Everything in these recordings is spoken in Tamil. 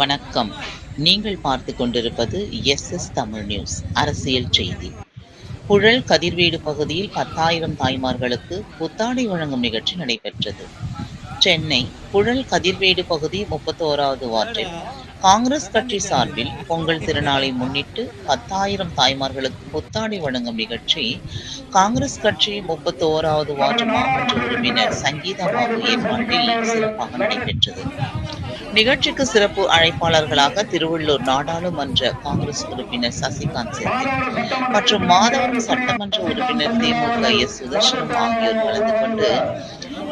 வணக்கம். நீங்கள் பார்த்து கொண்டிருப்பது எஸ் எஸ் தமிழ் நியூஸ் அரசியல் செய்தி. புழல் கதிர்வேடு பகுதியில் பத்தாயிரம் தாய்மார்களுக்கு புத்தாடை வழங்கும் நிகழ்ச்சி நடைபெற்றது. சென்னை புழல் கதிர்வேடு பகுதி முப்பத்தோராவது வார்டில். காங்கிரஸ் கட்சி சார்பில் பொங்கல் திருநாளை முன்னிட்டு பத்தாயிரம் தாய்மார்களுக்கு புத்தாடை வழங்கும் நிகழ்ச்சி காங்கிரஸ் கட்சி முப்பத்தோராவது வார்டு மாவட்ட உறுப்பினர் சங்கீதா பாபு ஏற்பாட்டில் சிறப்பாக நடைபெற்றது. நிகழ்ச்சிக்கு சிறப்பு அழைப்பாளர்களாக திருவள்ளூர் நாடாளுமன்ற காங்கிரஸ் உறுப்பினர் சசிகாந்த் செந்தில் மற்றும் மாதவரம் சட்டமன்ற உறுப்பினர் திமுக எஸ் சுதர்சனம் ஆகியோர் கலந்து கொண்டு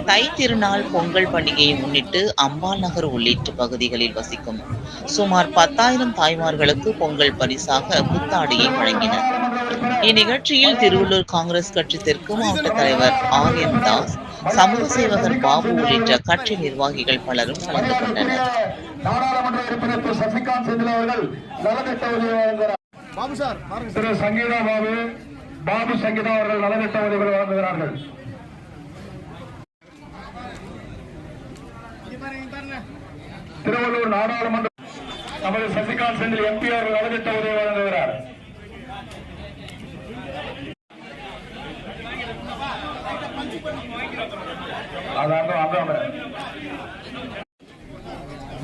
தை திருநாள் பொங்கல் பண்டிகையை முன்னிட்டு அம்பாள் நகர் உள்ளிட்ட பகுதிகளில் வசிக்கும் சுமார் பத்தாயிரம் தாய்மார்களுக்கு பொங்கல் பரிசாக புத்தாடையை வழங்கினர். இந்நிகழ்ச்சியில் திருவள்ளூர் காங்கிரஸ் கட்சி தெற்கு மாவட்ட தலைவர் ஆர் என் தாஸ் சமூக சேவகர் பாபு உள்ளிட்ட கட்சி நிர்வாகிகள் பலரும் கலந்து கொண்டனர். நாடாளுமன்ற உறுப்பினர் திரு சங்கீதா பாபு பாபு சங்கீதா அவர்கள் நலத்திட்ட உதவிகள் வழங்குகிறார்கள். திருவள்ளூர் நாடாளுமன்ற நமது சசிகாந்த் செந்தில் எம்பி அவர்கள் நலத்திட்ட உதவி வழங்குகிறார்.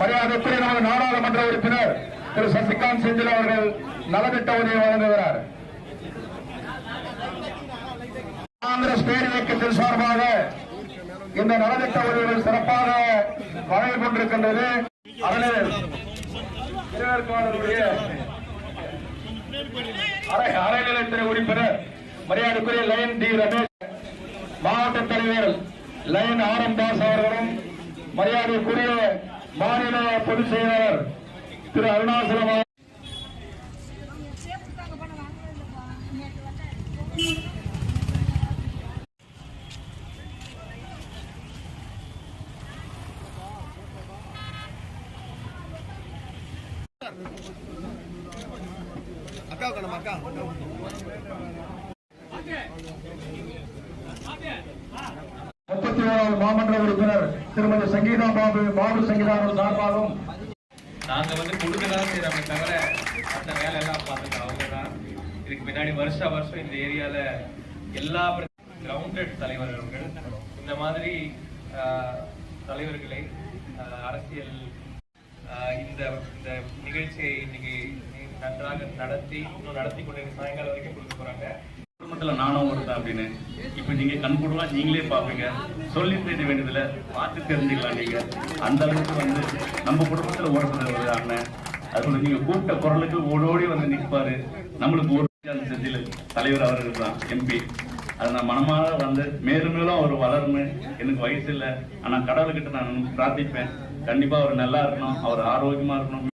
மரியாதைக்குரிய நமது நாடாளுமன்ற உறுப்பினர் திரு சசிகாந்த் செந்தில் அவர்கள் நலத்திட்ட உதவி வழங்குகிறார். காங்கிரஸ் பேர் இயக்கத்தின் சார்பாக இந்த நலத்திட்ட உதவிகள் சிறப்பாக வழங்கிக் கொண்டிருக்கின்றது. அதனை உறுப்பினர் மரியாதைக்குரிய லயன் டி ரமேஷ் மாவட்ட தலைவர் லயன் ஆர் எம் தாஸ் அவர்களும் மரியாதைக்குரிய மாநில பொதுச் செயலாளர் திரு அருணாசலம். அக்கா கணம் அக்கா. முப்பத்தி ஓராவது மாமன்ற உறுப்பினர் திருமதி சங்கீதா பாபு பாபு சங்கீதா அவர்கள் சார்பாகவும் நாங்க வந்து கொடுக்கதான் செய்யறோமே தவிர அந்த வேலை எல்லாம் பார்த்துட்டு அவங்க தான் இதுக்கு பின்னாடி வருஷ வருஷம் இந்த ஏரியால எல்லா கிரவுண்டட் தலைவர்கள் இந்த மாதிரி ஆஹ், தலைவர்களை அரசியல் ஆஹ், இந்த இந்த நிகழ்ச்சியை இன்னைக்கு நன்றாக நடத்தி இன்னும் நடத்தி கொண்டு சாயங்காலம் வரைக்கும் கொடுக்க போறாங்க. குடும்பத்துல நானும் ஒருத்தன் அப்படின்னு. இப்ப நீங்க கண்கூடவா நீங்களே பாப்பீங்க சொல்லி செய்ய வேண்டியதுல பார்த்து தெரிஞ்சுக்கலாம் நீங்க. அந்த அளவுக்கு வந்து நம்ம குடும்பத்துல ஒருத்தர் ஒரு அண்ணன் அதுபோல நீங்க கூப்பிட்ட குரலுக்கு ஓடோடி வந்து நிற்பாரு நம்மளுக்கு ஒரு அந்த தலைவர் அவர்கள் தான் எம்பி அதை நான் மனமாக வந்து மேலும் மேலும் அவர் வளர்னு எனக்கு வயசு இல்லை. ஆனா கடவுள்கிட்ட நான் பிரார்த்திப்பேன். கண்டிப்பா அவர் நல்லா இருக்கணும். அவர் ஆரோக்கியமா இருக்கணும்.